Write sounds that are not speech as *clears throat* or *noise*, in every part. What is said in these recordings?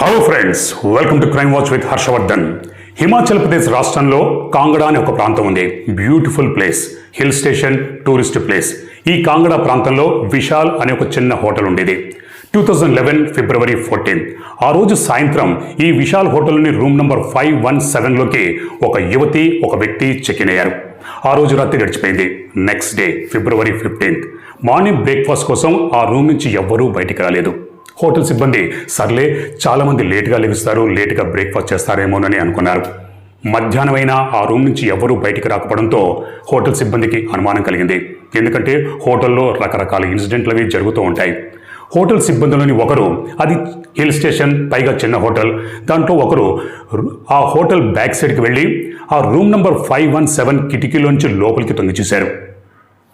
Hello friends welcome to crime watch with Harshavardhan Himachal Pradesh రాష్ట్రంలో కాంగడా అనే ఒక ప్రాంతం ఉంది. Beautiful place hill station tourist place ఈ కాంగడా ప్రాంతంలో విశాల్ అనే ఒక చిన్న హోటల్ ఉండేది. Two thousand eleven February fourteen ఆ రోజు సాయంత్రం ఈ విశాల్ హోటల్ని రూమ్ నంబర్ ఫైవ్ వన్ సెవెన్లోకి ఒక యువతి ఒక వ్యక్తి చెక్ ఇన్ అయ్యారు. ఆ రోజు రాత్రి గడిచిపోయింది. Next day February fifteenth morning breakfast కోసం ఆ రూమ్ నుంచి ఎవ్వరూ బయటికి రాలేదు. హోటల్ సిబ్బంది సర్లే చాలామంది లేటుగా లెగుస్తారు లేటుగా బ్రేక్ఫాస్ట్ చేస్తారేమోనని అనుకున్నారు. మధ్యాహ్నమైనా ఆ రూమ్ నుంచి ఎవరూ బయటికి రాకపోవడంతో హోటల్ సిబ్బందికి అనుమానం కలిగింది. ఎందుకంటే హోటల్లో రకరకాల ఇన్సిడెంట్లు అవి జరుగుతూ ఉంటాయి. హోటల్ సిబ్బందిలోని ఒకరు అది హిల్ స్టేషన్ పైగా చిన్న హోటల్. దాంట్లో ఒకరు ఆ హోటల్ బ్యాక్ సైడ్కి వెళ్ళి ఆ room number five one seven కిటికీలోంచి లోపలికి తొంగి చూశారు.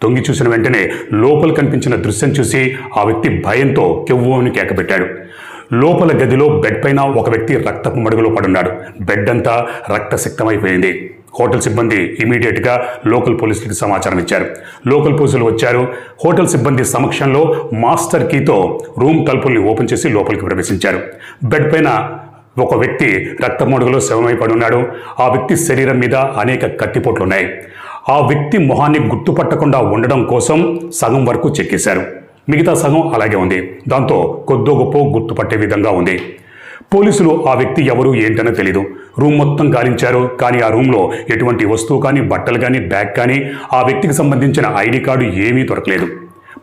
తొంగి చూసిన వెంటనే లోపల కనిపించిన దృశ్యం చూసి ఆ వ్యక్తి భయంతో కెవ్వోని కేకపెట్టాడు లోపల గదిలో బెడ్ పైన ఒక వ్యక్తి రక్తపు మడుగులో పడున్నాడు. బెడ్ అంతా రక్తసిక్తమైపోయింది. హోటల్ సిబ్బంది ఇమీడియట్గా లోకల్ పోలీసులకు సమాచారం ఇచ్చారు. లోకల్ పోలీసులు వచ్చారు. హోటల్ సిబ్బంది సమక్షంలో మాస్టర్ కీతో రూమ్ తలుపుల్ని ఓపెన్ చేసి లోపలికి ప్రవేశించారు. బెడ్ పైన ఒక వ్యక్తి రక్తమడుగులో శవమైపడి ఉన్నాడు ఆ వ్యక్తి శరీరం మీద అనేక కత్తిపోట్లు ఉన్నాయి ఆ వ్యక్తి మొహాన్ని గుర్తుపట్టకుండా ఉండడం కోసం సగం వరకు చెక్కేశారు మిగతా సగం అలాగే ఉంది. దాంతో కొద్దో గొప్ప గుర్తుపట్టే విధంగా ఉంది. పోలీసులు ఆ వ్యక్తి ఎవరు ఏంటనో తెలీదు. రూమ్ మొత్తం గాలించారు. కానీ ఆ రూమ్లో ఎటువంటి వస్తువు కానీ బట్టలు కానీ బ్యాగ్ కానీ ఆ వ్యక్తికి సంబంధించిన ఐడి కార్డు ఏమీ దొరకలేదు.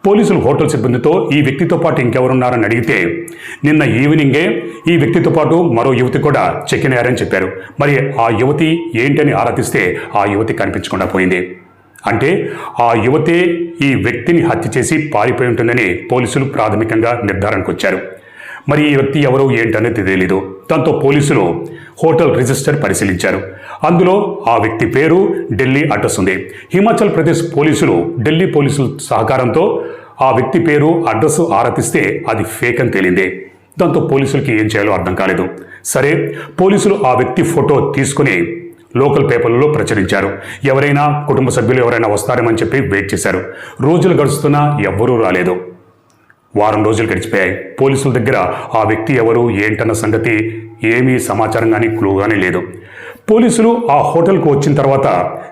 పోలీసులు హోటల్ సిబ్బందితో ఈ వ్యక్తితో పాటు ఇంకెవరున్నారని అడిగితే నిన్న ఈవినింగే ఈ వ్యక్తితో పాటు మరో యువతి కూడా చెక్ ఇన్ అయ్యారని చెప్పారు. మరి ఆ యువతి ఏంటని ఆరాధిస్తే ఆ యువతి కనిపించకుండా పోయింది. అంటే ఆ యువతే ఈ వ్యక్తిని హత్య చేసి పారిపోయి ఉంటుందని పోలీసులు ప్రాథమికంగా నిర్ధారణకు వచ్చారు. మరి ఈ వ్యక్తి ఎవరో ఏంటనేది తెలియదు దాంతో పోలీసులు హోటల్ రిజిస్టర్ పరిశీలించారు. అందులో ఆ వ్యక్తి పేరు ఢిల్లీ అడ్రస్ ఉంది. హిమాచల్ ప్రదేశ్ పోలీసులు ఢిల్లీ పోలీసుల సహకారంతో ఆ వ్యక్తి పేరు అడ్రస్ ఆరాధిస్తే అది ఫేక్ అని తేలింది. దాంతో పోలీసులకి ఏం చేయాలో అర్థం కాలేదు. సరే పోలీసులు ఆ వ్యక్తి ఫోటో తీసుకుని లోకల్ పేపర్లలో ప్రచురించారు. ఎవరైనా కుటుంబ సభ్యులు ఎవరైనా వస్తారేమని చెప్పి వెయిట్ చేశారు. రోజులు గడుస్తున్నా ఎవ్వరూ రాలేదు. వారం రోజులు గడిచిపోయాయి. పోలీసుల దగ్గర ఆ వ్యక్తి ఎవరు ఏంటన్న సంగతి ఏమీ సమాచారం కానీ క్లూ కానీ లేదు. పోలీసులు ఆ హోటల్కు వచ్చిన తర్వాత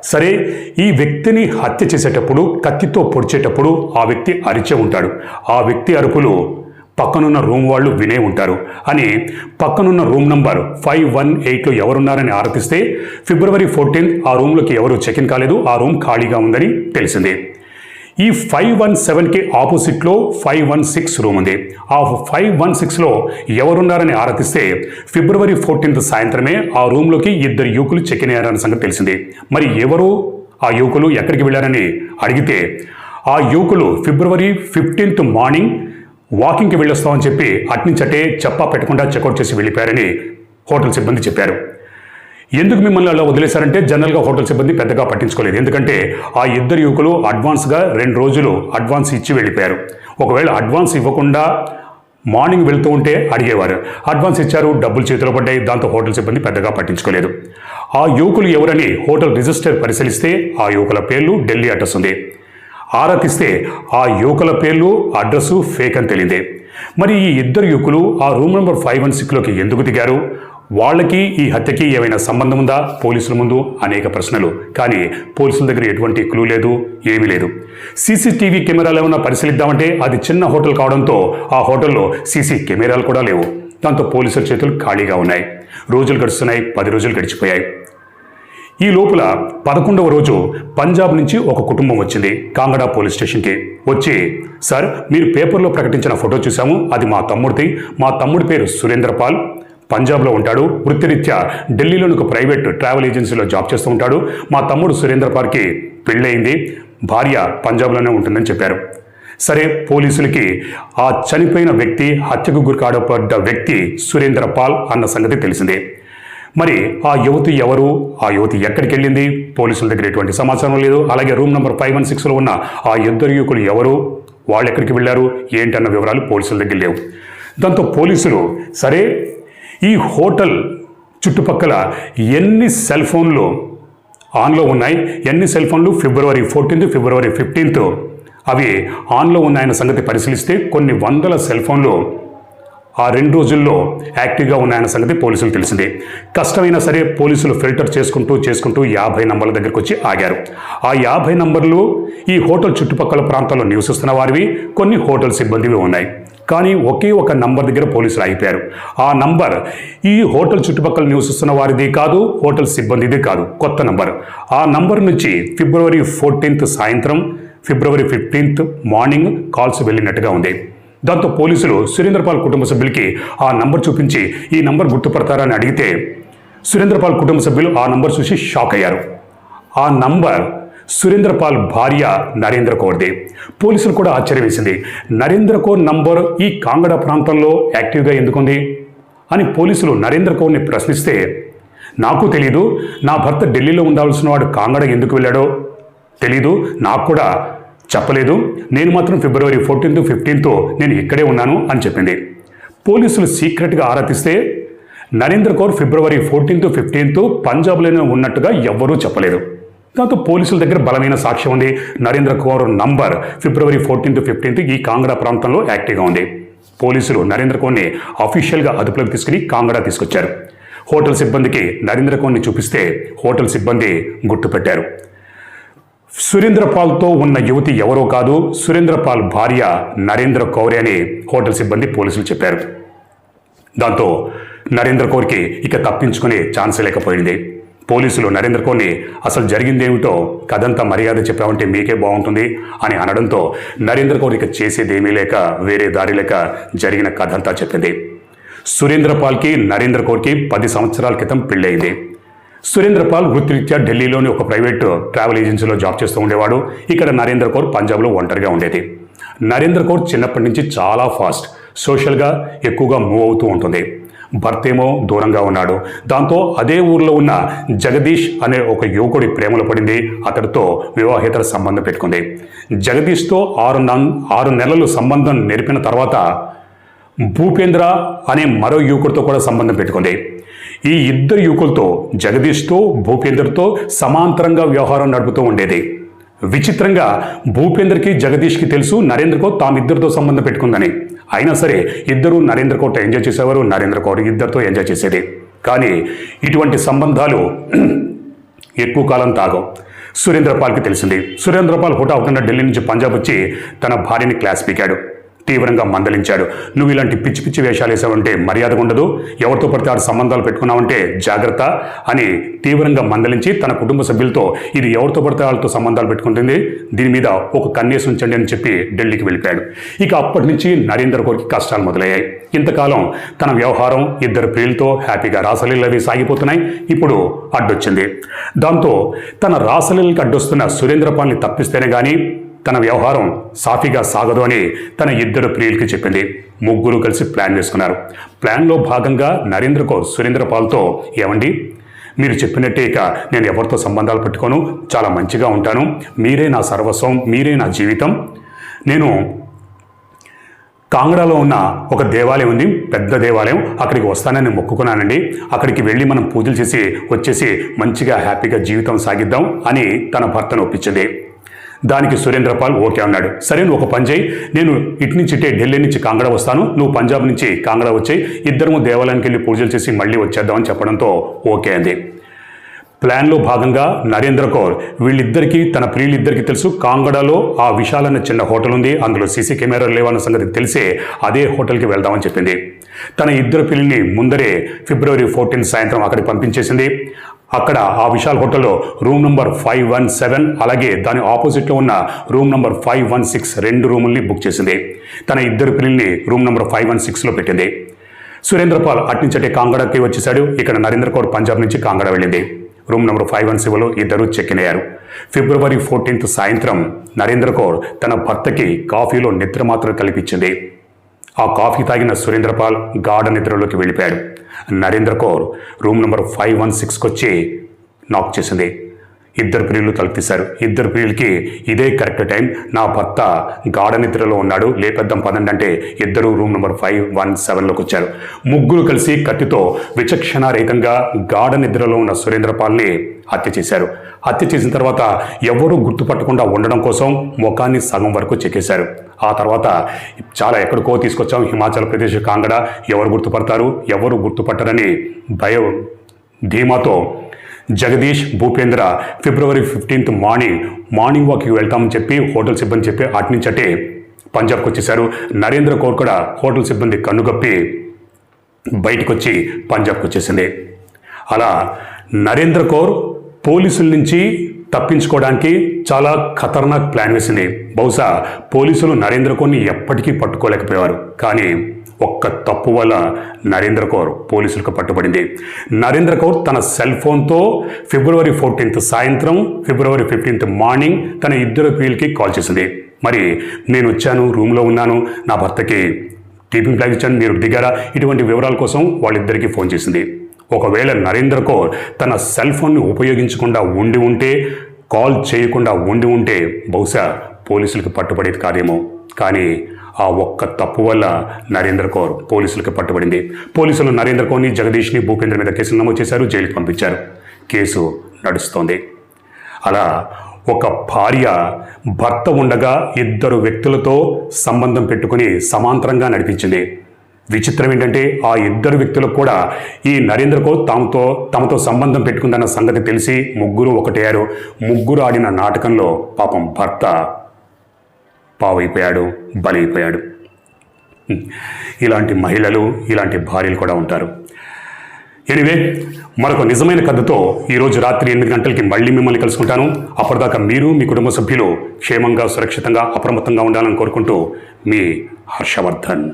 సరే ఈ వ్యక్తిని హత్య చేసేటప్పుడు కత్తితో పొడిచేటప్పుడు ఆ వ్యక్తి అరిచే ఉంటాడు. ఆ వ్యక్తి అరుపులు పక్కనున్న రూమ్ వాళ్ళు వినే ఉంటారు అని పక్కనున్న రూమ్ నంబర్ ఫైవ్ వన్ ఎయిట్లో ఎవరున్నారని ఆరోపిస్తే ఫిబ్రవరి ఫోర్టీన్త్ ఆ రూమ్లోకి ఎవరు చెక్ ఇన్ కాలేదు ఆ రూమ్ ఖాళీగా ఉందని తెలిసింది. ఈ ఫైవ్ వన్ సెవెన్కి ఆపోజిట్లో ఫైవ్ వన్ సిక్స్ రూమ్ ఉంది. ఆ ఫైవ్ వన్ సిక్స్లో ఎవరున్నారని ఆరాధిస్తే ఫిబ్రవరి ఫోర్టీన్త్ సాయంత్రమే ఆ రూమ్లోకి ఇద్దరు యువకులు చెక్ ఇన్ అయ్యారన్న సంగతి తెలిసింది. మరి ఎవరు? ఆ యువకులు ఎక్కడికి వెళ్ళారని అడిగితే ఆ యువకులు ఫిబ్రవరి ఫిఫ్టీన్త్ మార్నింగ్ వాకింగ్కి వెళ్ళొస్తామని చెప్పి అట్నుంచటే చెప్పా పెట్టకుండా చెక్అవుట్ చేసి వెళ్ళిపోయారని హోటల్ సిబ్బంది చెప్పారు. ఎందుకు మిమ్మల్ని అలా వదిలేశారంటే జనరల్గా హోటల్ సిబ్బంది పెద్దగా పట్టించుకోలేదు. ఎందుకంటే ఆ ఇద్దరు యువకులు అడ్వాన్స్గా రెండు రోజులు అడ్వాన్స్ ఇచ్చి వెళ్ళిపోయారు. ఒకవేళ అడ్వాన్స్ ఇవ్వకుండా మార్నింగ్ వెళ్తూ ఉంటే అడిగేవారు. అడ్వాన్స్ ఇచ్చారు డబ్బులు చేతిలో పడ్డాయి దాంతో హోటల్ సిబ్బంది పెద్దగా పట్టించుకోలేదు. ఆ యువకులు ఎవరని హోటల్ రిజిస్టర్ పరిశీలిస్తే ఆ యువకుల పేర్లు ఢిల్లీ అడ్రస్ ఉంది. ఆరా తీస్తే ఆ యువకుల పేర్లు అడ్రస్ ఫేక్ అని తెలియదే మరి ఈ ఇద్దరు యువకులు ఆ రూమ్ నెంబర్ ఫైవ్ వన్ సిక్స్లోకి ఎందుకు దిగారు? వాళ్ళకి ఈ హత్యకి ఏమైనా సంబంధం ఉందా? పోలీసుల ముందు అనేక ప్రశ్నలు. కానీ పోలీసుల దగ్గర ఎటువంటి క్లూ లేదు ఏమీ లేదు. సీసీటీవీ కెమెరాలు ఏమైనా పరిశీలిద్దామంటే అది చిన్న హోటల్ కావడంతో ఆ హోటల్లో సీసీ కెమెరాలు కూడా లేవు. దాంతో పోలీసుల చేతులు ఖాళీగా ఉన్నాయి. రోజులు గడుస్తున్నాయి పది రోజులు గడిచిపోయాయి. ఈ లోపల పదకొండవ రోజు పంజాబ్ నుంచి ఒక కుటుంబం వచ్చింది కాంగడా పోలీస్ స్టేషన్కి. వచ్చి సార్ మీరు పేపర్లో ప్రకటించిన ఫోటో చూసాము అది మా తమ్ముడిది. మా తమ్ముడి పేరు సురేంద్రపాల్. పంజాబ్లో ఉంటాడు. వృత్తిరీత్యా ఢిల్లీలోని ఒక ప్రైవేట్ ట్రావెల్ ఏజెన్సీలో జాబ్ చేస్తూ ఉంటాడు. మా తమ్ముడు సురేంద్ర పాల్కి పెళ్ళయింది. భార్య పంజాబ్లోనే ఉంటుందని చెప్పారు. సరే పోలీసులకి ఆ చనిపోయిన వ్యక్తి హత్యకు గురికాడపడ్డ వ్యక్తి సురేంద్ర పాల్ అన్న సంగతి తెలిసిందే. మరి ఆ యువతి ఎవరు? ఆ యువతి ఎక్కడికి వెళ్ళింది? పోలీసుల దగ్గర ఎటువంటి సమాచారం లేదు. అలాగే రూమ్ నెంబర్ ఫైవ్ వన్ సిక్స్లో ఉన్న ఆ ఇద్దరు యువకులు ఎవరు? వాళ్ళు ఎక్కడికి వెళ్ళారు? ఏంటన్న వివరాలు పోలీసుల దగ్గర లేవు. దాంతో పోలీసులు సరే ఈ హోటల్ చుట్టుపక్కల ఎన్ని సెల్ ఫోన్లు ఆన్లో ఉన్నాయి? ఎన్ని సెల్ ఫోన్లు? February fourteenth February fifteenth. అవి ఆన్లో ఉన్నాయన్న సంగతి పరిశీలిస్తే కొన్ని వందల సెల్ ఫోన్లు ఆ రెండు రోజుల్లో యాక్టివ్గా ఉన్నాయన్న సంగతి పోలీసులు తెలిసింది. కష్టమైనా సరే పోలీసులు ఫిల్టర్ చేసుకుంటూ చేసుకుంటూ యాభై నంబర్ల దగ్గరికి వచ్చి ఆగారు. ఆ యాభై నంబర్లు ఈ హోటల్ చుట్టుపక్కల ప్రాంతాల్లో నివసిస్తున్న వారివి. కొన్ని హోటల్ సిబ్బందివి ఉన్నాయి. కానీ ఒకే ఒక నంబర్ దగ్గర పోలీసులు ఆగిపోయారు. ఆ నంబర్ ఈ హోటల్ చుట్టుపక్కల నివసిస్తున్న వారిది కాదు హోటల్ సిబ్బందిది కాదు. కొత్త నంబర్. ఆ నంబర్ నుంచి ఫిబ్రవరి ఫోర్టీన్త్ సాయంత్రం ఫిబ్రవరి ఫిఫ్టీన్త్ మార్నింగ్ కాల్స్ వెళ్ళినట్టుగా ఉంది. దాంతో పోలీసులు సురేంద్రపాల్ కుటుంబ సభ్యులకి ఆ నంబర్ చూపించి ఈ నంబర్ గుర్తుపడతారని అడిగితే సురేంద్రపాల్ కుటుంబ సభ్యులు ఆ నంబర్ చూసి షాక్ అయ్యారు. ఆ నంబర్ సురేంద్రపాల్ భార్య నరేంద్ర కౌర్ది పోలీసులు కూడా ఆశ్చర్యం వేసింది. నరేంద్ర కౌర్ నంబర్ ఈ కాంగడ ప్రాంతంలో యాక్టివ్గా ఎందుకుంది అని పోలీసులు నరేంద్ర కౌర్ని ప్రశ్నిస్తే నాకు తెలీదు నా భర్త ఢిల్లీలో ఉండాల్సిన వాడు కాంగడ ఎందుకు వెళ్ళాడో? తెలీదు నాకు కూడా చెప్పలేదు. నేను మాత్రం ఫిబ్రవరి ఫోర్టీన్త్ ఫిఫ్టీన్త్ నేను ఇక్కడే ఉన్నాను అని చెప్పింది. పోలీసులు సీక్రెట్గా ఆరాధిస్తే Narendra Kaur February fourteenth fifteenth పంజాబ్లోనే ఉన్నట్టుగా ఎవ్వరూ చెప్పలేదు. దాంతో పోలీసుల దగ్గర బలమైన సాక్ష్యం ఉంది. Narendra Kaur number February fourteenth fifteenth ఈ కాంగ్రా ప్రాంతంలో యాక్టివ్గా ఉంది. పోలీసులు నరేంద్ర కౌర్ని అఫీషియల్గా అదుపులోకి తీసుకుని కాంగ్రా తీసుకొచ్చారు. హోటల్ సిబ్బందికి నరేంద్ర కౌర్ని చూపిస్తే హోటల్ సిబ్బంది గుర్తుపెట్టారు. సురేంద్రపాల్తో ఉన్న యువతి ఎవరో కాదు సురేంద్రపాల్ భార్య నరేంద్ర కౌరి అని హోటల్ సిబ్బంది పోలీసులు చెప్పారు. దాంతో నరేంద్ర కౌర్కి ఇక తప్పించుకునే ఛాన్స్ లేకపోయింది. పోలీసులు నరేంద్ర కౌర్ని అసలు జరిగిందేమిటో కథంతా మర్యాద చెప్పామంటే మీకే బాగుంటుంది అని అనడంతో నరేంద్ర కౌర్ ఇక చేసేదేమీ లేక వేరే దారి లేక జరిగిన కథంతా చెప్పింది. సురేంద్రపాల్కి నరేంద్ర కౌర్కి పది సంవత్సరాల క్రితం పెళ్ళయింది. సురేంద్రపాల్ వృత్తిరీత్యా ఢిల్లీలోని ఒక ప్రైవేట్ ట్రావెల్ ఏజెన్సీలో జాబ్ చేస్తూ ఉండేవాడు. ఇక్కడ నరేంద్ర కౌర్ పంజాబ్లో ఒంటరిగా ఉండేది. నరేంద్ర కౌర్ చిన్నప్పటి నుంచి చాలా ఫాస్ట్ సోషల్గా ఎక్కువగా మూవ్ అవుతూ ఉంటుంది. భర్తేమో దూరంగా ఉన్నాడు. దాంతో అదే ఊర్లో ఉన్న జగదీష్ అనే ఒక యువకుడి ప్రేమలో పడింది. అతడితో వివాహేతర సంబంధం పెట్టుకుంది. జగదీష్తో ఆరు ఆరు నెలలు సంబంధం నెరిపిన తర్వాత భూపేంద్ర అనే మరో యువకుడితో కూడా సంబంధం పెట్టుకుంది. ఈ ఇద్దరు యువకులతో జగదీష్తో భూపేందర్తో సమాంతరంగా వ్యవహారం నడుపుతూ ఉండేది. విచిత్రంగా భూపేందర్కి జగదీష్కి తెలుసు నరేంద్ర తామిద్దరితో సంబంధం పెట్టుకుందని. అయినా సరే ఇద్దరు నరేంద్ర కోట ఎంజాయ్ చేసేవారు నరేంద్ర కౌర్ ఇద్దరితో ఎంజాయ్ చేసేది. కానీ ఇటువంటి సంబంధాలు *clears throat* ఎక్కువ కాలం తాగవు. సురేంద్రపాల్కి తెలిసింది. సురేంద్రపాల్ హుటా అవుతున్న ఢిల్లీ నుంచి పంజాబ్ వచ్చి తన భార్యని క్లాస్ పీకాడు. తీవ్రంగా మందలించాడు. నువ్వు ఇలాంటి పిచ్చి పిచ్చి వేషాలు వేసావంటే మర్యాదగా ఉండదు. ఎవరితో పడితే ఆడు సంబంధాలు పెట్టుకున్నావంటే జాగ్రత్త అని తీవ్రంగా మందలించి తన కుటుంబ సభ్యులతో ఇది ఎవరితో పడితే వాళ్ళతో సంబంధాలు పెట్టుకుంటుంది? దీని మీద ఒక కన్నేసి ఉంచండి అని చెప్పి ఢిల్లీకి వెళ్ళిపోయాడు. ఇక అప్పటి నుంచి నరేంద్ర కోరికి కష్టాలు మొదలయ్యాయి. ఇంతకాలం తన వ్యవహారం ఇద్దరు ప్రియులతో హ్యాపీగా రాసలీలు అవి సాగిపోతున్నాయి. ఇప్పుడు అడ్డొచ్చింది. దాంతో తన రాసలీలకి అడ్డొస్తున్న సురేంద్రపాల్ని తప్పిస్తేనే కానీ తన వ్యవహారం సాఫీగా సాగదు అని తన ఇద్దరు ప్రియులకి చెప్పింది. ముగ్గురు కలిసి ప్లాన్ వేసుకున్నారు ప్లాన్లో భాగంగా నరేంద్ర కౌర్ సురేంద్ర పాల్తో ఏమండి? మీరు చెప్పినట్టే ఇక నేను ఎవరితో సంబంధాలు పెట్టుకోను? చాలా మంచిగా ఉంటాను. మీరే నా సర్వస్వం మీరే నా జీవితం. నేను కాంగడాలో ఉన్న ఒక దేవాలయం ఉంది పెద్ద దేవాలయం. అక్కడికి వస్తానని మొక్కుకున్నానండి. అక్కడికి వెళ్ళి మనం పూజలు చేసి వచ్చేసి మంచిగా హ్యాపీగా జీవితం సాగిద్దాం అని తన భర్తను ఒప్పించింది. దానికి సురేంద్రపాల్ ఓకే అన్నాడు. సరే నువ్వు ఒక పని చేయి. నేను ఇటు నుంచి ఇటే ఢిల్లీ నుంచి కాంగడ వస్తాను. నువ్వు పంజాబ్ నుంచి కాంగడ వచ్చాయి. ఇద్దరము దేవాలయానికి వెళ్ళి పూజలు చేసి మళ్ళీ వచ్చేద్దామని చెప్పడంతో ఓకే అంది. ప్లాన్లో భాగంగా నరేంద్ర కౌర్ వీళ్ళిద్దరికీ తన ప్రియులిద్దరికీ తెలుసు కాంగడాలో ఆ విశాలన్న చిన్న హోటల్ ఉంది. అందులో సీసీ కెమెరాలు లేవన్న సంగతి తెలిసే అదే హోటల్కి వెళ్దామని చెప్పింది. తన ఇద్దరు పిల్లల్ని ముందరే ఫిబ్రవరి ఫోర్టీన్ సాయంత్రం అక్కడికి పంపించేసింది. అక్కడ ఆ విశాల్ హోటల్లో room number five one seven అలాగే దాని ఆపోజిట్లో ఉన్న room number five one six రెండు రూముల్ని బుక్ చేసింది. తన ఇద్దరు పిల్లల్ని రూమ్ నంబర్ ఫైవ్ వన్ సిక్స్లో పెట్టింది. సురేంద్రపాల్ అట్నుంచటే కాంగడాకి వచ్చేశాడు. ఇక్కడ నరేంద్ర కౌర్ పంజాబ్ నుంచి కాంగడ వెళ్ళింది. రూమ్ నెంబర్ ఫైవ్ వన్ సెవెన్లో ఇద్దరు చెక్ ఇన్ అయ్యారు. ఫిబ్రవరి ఫోర్టీన్త్ సాయంత్రం నరేంద్ర కౌర్ తన భర్తకి కాఫీలో నిద్ర మాత్రం కల్పించింది. ఆ కాఫీ తాగిన సురేంద్రపాల్ గాఢ నిద్రలోకి వెళ్ళిపోయాడు. Narendra Kaur room number five one సిక్స్కి వచ్చి నాక్ చేసింది. ఇద్దరు ప్రియులు తలపిస్తారు ఇద్దరు ప్రియులకి ఇదే కరెక్ట్ టైం నా భర్త గాఢ నిద్రలో ఉన్నాడు. లేపెద్దాం పదండి అంటే ఇద్దరు రూమ్ నెంబర్ ఫైవ్ వన్ సెవెన్లోకి వచ్చారు. ముగ్గురు కలిసి కత్తితో విచక్షణారహితంగా గాఢ నిద్రలో ఉన్న సురేంద్రపాల్ని హత్య చేశారు. హత్య చేసిన తర్వాత ఎవరూ గుర్తుపట్టకుండా ఉండడం కోసం ముఖాన్ని సగం వరకు చెక్కేశారు. ఆ తర్వాత చాలా ఎక్కడికో తీసుకొచ్చాం. హిమాచల్ ప్రదేశ్ కాంగడ. ఎవరు గుర్తుపడతారు? ఎవరు గుర్తుపట్టరని భయం. ధీమాతో Jagdish Bhupendra February fifteenth morning morning వాక్కి వెళ్తామని చెప్పి హోటల్ సిబ్బంది చెప్పి అటు నుంచి పంజాబ్కి వచ్చేశారు. నరేంద్ర కౌర్ కూడా హోటల్ సిబ్బంది కన్నుగప్పి బయటకు వచ్చి పంజాబ్కి వచ్చేసింది. అలా నరేంద్ర కౌర్ పోలీసుల నుంచి తప్పించుకోవడానికి చాలా ఖతర్నాక్ ప్లాన్ వేసింది. బహుశా పోలీసులు నరేంద్ర కౌర్ని ఎప్పటికీ పట్టుకోలేకపోయేవారు. కానీ ఒక్క తప్పు వల్ల నరేంద్ర కౌర్ పోలీసులకు పట్టుబడింది. నరేంద్ర కౌర్ తన సెల్ ఫోన్తో ఫిబ్రవరి ఫోర్టీన్త్ సాయంత్రం ఫిబ్రవరి ఫిఫ్టీన్త్ మార్నింగ్ తన ఇద్దరు ప్రియులకి కాల్ చేసింది. మరి నేను వచ్చాను రూమ్లో ఉన్నాను నా భర్తకి కీపింగ్ ఫ్లాగ్ ఇచ్చాను మీరు దిగారా? ఇటువంటి వివరాల కోసం వాళ్ళిద్దరికీ ఫోన్ చేసింది. ఒకవేళ నరేంద్ర కౌర్ తన సెల్ ఫోన్ని ఉపయోగించకుండా ఉండి ఉంటే కాల్ చేయకుండా ఉండి ఉంటే బహుశా పోలీసులకు పట్టుబడేది కాదేమో. కానీ ఆ ఒక్క తప్పు వల్ల నరేంద్ర కౌర్ పోలీసులకు పట్టుబడింది. పోలీసులు నరేంద్ర కౌర్ని జగదీష్ని భూపేంద్ర మీద కేసులు నమోదు చేశారు జైలుకి పంపించారు. కేసు నడుస్తోంది. అలా ఒక భార్య భర్త ఉండగా ఇద్దరు వ్యక్తులతో సంబంధం పెట్టుకుని సమాంతరంగా నడిపించింది. విచిత్రం ఏంటంటే ఆ ఇద్దరు వ్యక్తులకు కూడా ఈ నరేంద్ర తాముతో తమతో సంబంధం పెట్టుకుందన్న సంగతి తెలిసి ముగ్గురు ఒకటయ్యారు. ముగ్గురు ఆడిన నాటకంలో పాపం భర్త పావైపోయాడు బలైపోయాడు. ఇలాంటి మహిళలు ఇలాంటి భార్యలు కూడా ఉంటారు. ఎనివే మరొక నిజమైన కథతో ఈరోజు రాత్రి ఎనిమిది గంటలకి మళ్ళీ మిమ్మల్ని కలుసుకుంటాను. అప్పటిదాకా మీరు మీ కుటుంబ సభ్యులు క్షేమంగా సురక్షితంగా అప్రమత్తంగా ఉండాలని కోరుకుంటూ మీ హర్షవర్ధన్.